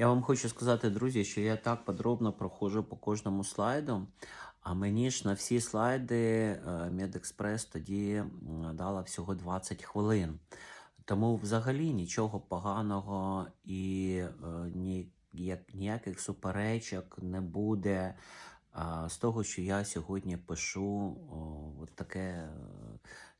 Я вам хочу сказати, друзі, що я так подробно проходжу по кожному слайду. А мені ж на всі слайди е, Медекспрес тоді дала всього 20 хвилин. Тому взагалі нічого поганого і е, ні, як- ніяких суперечок не буде з того, що я сьогодні пишу от таке е,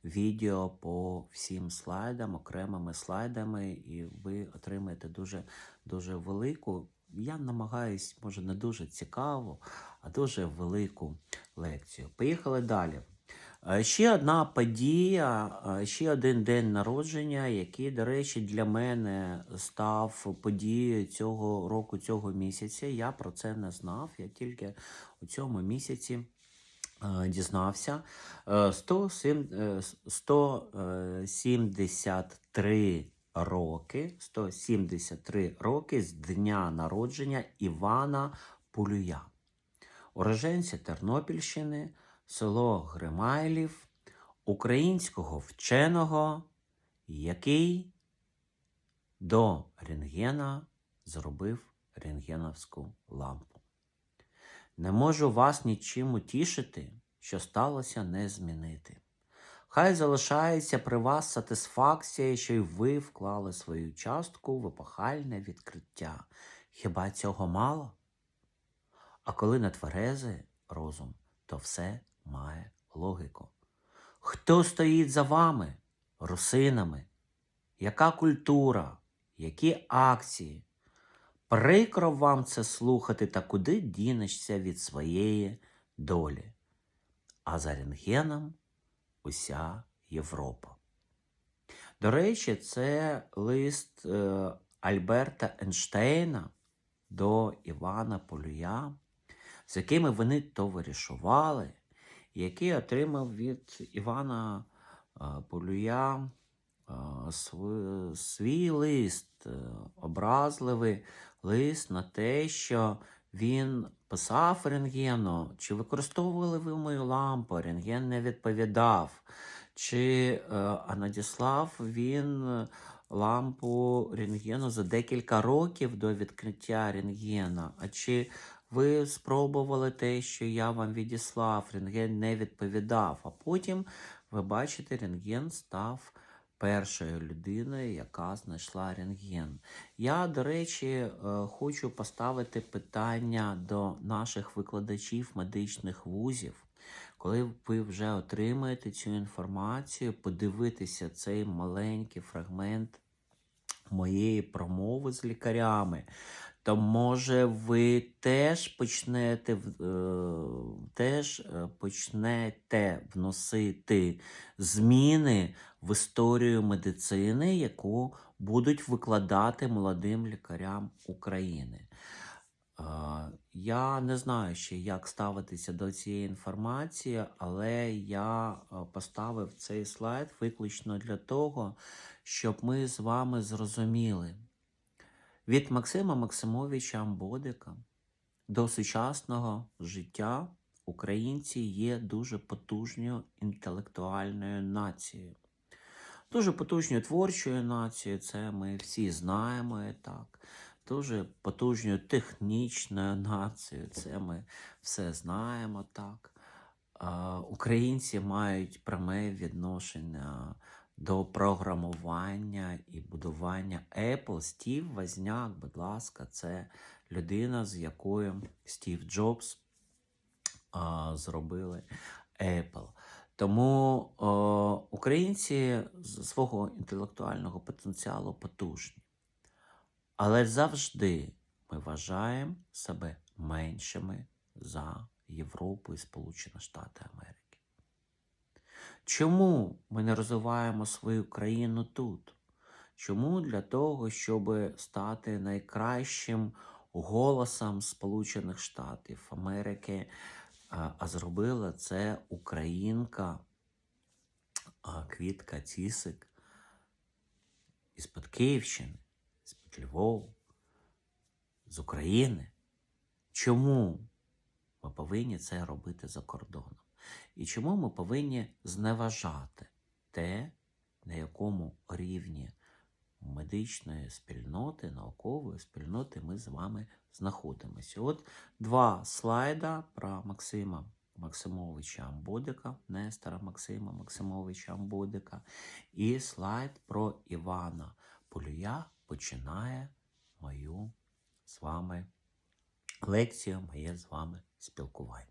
відео по всім слайдам, окремими слайдами, і ви отримаєте дуже, дуже велику. Я намагаюсь, може, не дуже цікаву, а дуже велику лекцію. Поїхали далі. Е, Ще одна подія, е, ще один день народження, який, до речі, для мене став подією цього року, цього місяця. Я про це не знав. Я тільки у цьому місяці дізнався. Е, 107, е, 173 роки, 173 роки з дня народження Івана Полюя, уроженця Тернопільщини, село Гримайлів, українського вченого, який до рентгена зробив рентгеновську лампу. Не можу вас нічим утішити, що сталося не змінити. Хай залишається при вас сатисфакція, що й ви вклали свою частку в епохальне відкриття. Хіба цього мало? А коли не тверезий розум, то все має логіку. Хто стоїть за вами, русинами? Яка культура? Які акції? Прикро вам це слухати, та куди дінешся від своєї долі? А за рентгеном уся Європа. До речі, це лист е, Альберта Ейнштейна до Івана Полюя, з якими вони товаришували, який отримав від Івана е, Полюя е, свій лист, образливий лист на те, що він писав рентгену, чи використовували ви мою лампу, рентген не відповідав, чи е, надіслав він лампу рентгену за декілька років до відкриття рентгена. А чи ви спробували те, що я вам відіслав, рентген не відповідав, а потім ви бачите, рентген став першою людиною, яка знайшла рентген. Я, до речі, е, хочу поставити питання до наших викладачів медичних вузів. Коли ви вже отримаєте цю інформацію, подивитися цей маленький фрагмент моєї промови з лікарями, то може ви теж почнете, е, теж е, почнете вносити зміни в історію медицини, яку будуть викладати молодим лікарям України. Е, Я не знаю ще, як ставитися до цієї інформації, але я поставив цей слайд виключно для того, щоб ми з вами зрозуміли від Максима Максимовича Амбодика до сучасного життя українці є дуже потужною інтелектуальною нацією. Дуже потужною творчою нацією, це ми всі знаємо і так. Дуже потужною технічною нацією, це ми все знаємо так. Українці мають пряме відношення до програмування і будування Apple. Стів Возняк, будь ласка, це людина, з якою Стів Джобс а, зробили Apple. Тому о, українці з свого інтелектуального потенціалу потужні. Але завжди ми вважаємо себе меншими за Європу і Сполучені Штати. Чому ми не розвиваємо свою країну тут? Чому для того, щоб стати найкращим голосом Сполучених Штатів Америки, а, зробила це українка Квітка Цісик із-під Київщини, з-під Львову, з України. Чому ми повинні це робити за кордоном? І чому ми повинні зневажати те, на якому рівні медичної спільноти, наукової спільноти ми з вами знаходимося. От два слайда про Максима Максимовича Амбодика, Нестора Максима Максимовича Амбодика, і слайд про Івана Полюя починає мою з вами лекцію, моє з вами спілкування.